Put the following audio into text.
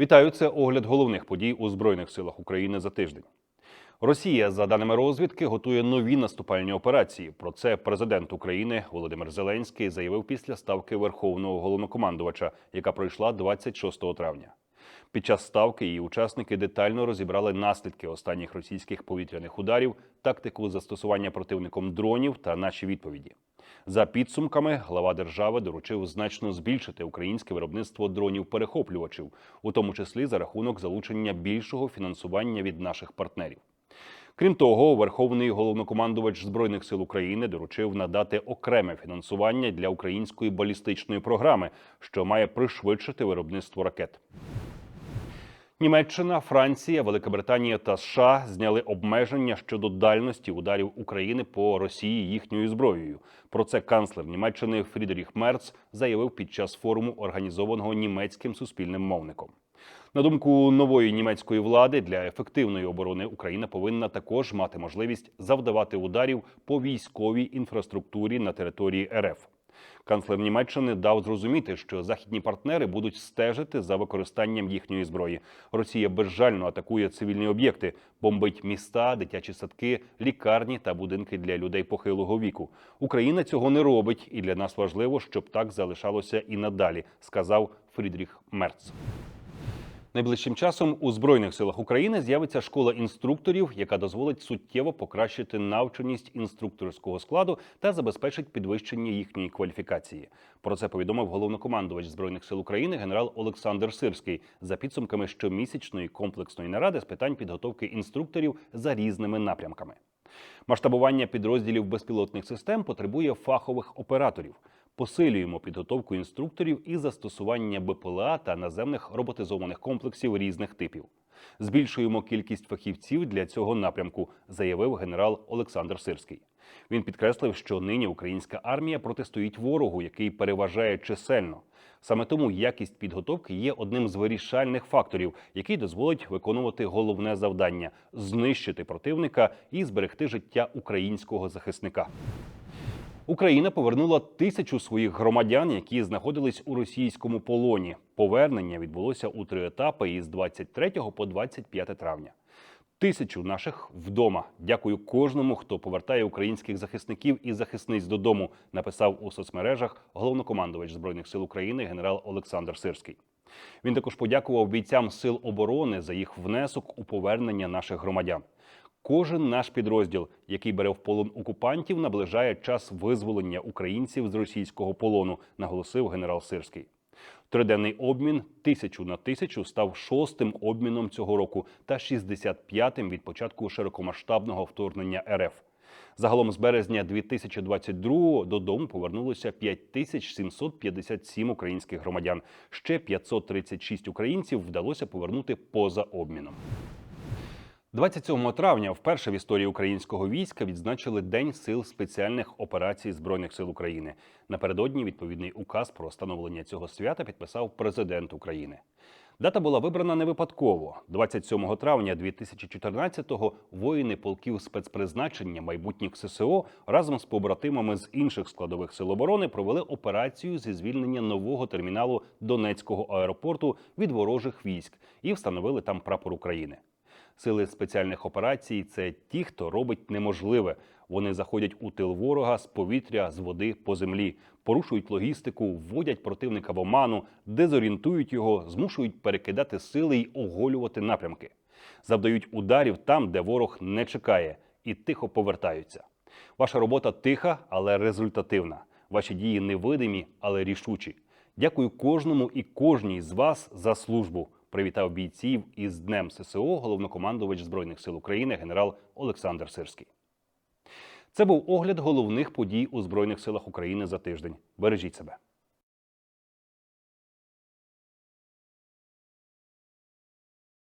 Вітаю, це огляд головних подій у Збройних силах України за тиждень. Росія, за даними розвідки, готує нові наступальні операції. Про це президент України Володимир Зеленський заявив після ставки Верховного головнокомандувача, яка пройшла 26 травня. Під час ставки її учасники детально розібрали наслідки останніх російських повітряних ударів, тактику застосування противником дронів та наші відповіді. За підсумками, глава держави доручив значно збільшити українське виробництво дронів-перехоплювачів, у тому числі за рахунок залучення більшого фінансування від наших партнерів. Крім того, Верховний головнокомандувач збройних сил України доручив надати окреме фінансування для української балістичної програми, що має пришвидшити виробництво ракет. Німеччина, Франція, Велика та США зняли обмеження щодо дальності ударів України по Росії їхньою зброєю. Про це канцлер Німеччини Фрідріх Мерц заявив під час форуму, організованого німецьким суспільним мовником. На думку нової німецької влади, для ефективної оборони Україна повинна також мати можливість завдавати ударів по військовій інфраструктурі на території РФ. Канцлер Німеччини дав зрозуміти, що західні партнери будуть стежити за використанням їхньої зброї. Росія безжально атакує цивільні об'єкти, бомбить міста, дитячі садки, лікарні та будинки для людей похилого віку. Україна цього не робить, і для нас важливо, щоб так залишалося і надалі, сказав Фрідріх Мерц. Найближчим часом у збройних силах України з'явиться школа інструкторів, яка дозволить суттєво покращити навченість інструкторського складу та забезпечить підвищення їхньої кваліфікації. Про це повідомив головнокомандувач збройних сил України генерал Олександр Сирський за підсумками щомісячної комплексної наради з питань підготовки інструкторів за різними напрямками. Масштабування підрозділів безпілотних систем потребує фахових операторів. Посилюємо підготовку інструкторів і застосування БПЛА та наземних роботизованих комплексів різних типів. Збільшуємо кількість фахівців для цього напрямку, заявив генерал Олександр Сирський. Він підкреслив, що нині українська армія протистоїть ворогу, який переважає чисельно. Саме тому якість підготовки є одним з вирішальних факторів, який дозволить виконувати головне завдання знищити противника і зберегти життя українського захисника. Україна повернула тисячу своїх громадян, які знаходились у російському полоні. Повернення відбулося у три етапи із 23 по 25 травня. Тисячу наших вдома. Дякую кожному, хто повертає українських захисників і захисниць додому. Написав у соцмережах головнокомандувач збройних сил України генерал Олександр Сирський. Він також подякував бійцям сил оборони за їх внесок у повернення наших громадян. Кожен наш підрозділ, який бере в полон окупантів, наближає час визволення українців з російського полону, наголосив генерал Сирський. Триденний обмін тисячу на тисячу став шостим обміном цього року та 65-тим від початку широкомасштабного вторгнення РФ. Загалом з березня 2022 додому повернулося 5757 українських громадян. Ще 536 українців вдалося повернути поза обміном. 27 травня, вперше в історії українського війська, відзначили День сил спеціальних операцій збройних сил України. Напередодні відповідний указ про встановлення цього свята підписав президент України. Дата була вибрана не випадково. 27 травня 2014-го воїни полків спецпризначення майбутніх ССО разом з побратимами з інших складових сил оборони провели операцію зі звільнення нового терміналу Донецького аеропорту від ворожих військ і встановили там прапор України. Сили спеціальних операцій це ті, хто робить неможливе. Вони заходять у тил ворога з повітря, з води по землі, порушують логістику, вводять противника в оману, дезорієнтують його, змушують перекидати сили й оголювати напрямки. Завдають ударів там, де ворог не чекає, і тихо повертаються. Ваша робота тиха, але результативна. Ваші дії невидимі, але рішучі. Дякую кожному і кожній з вас за службу привітав бійців із Днем ССО головнокомандувач збройних сил України генерал Олександр Сирський. Це був огляд головних подій у збройних силах України за тиждень. Бережіть себе.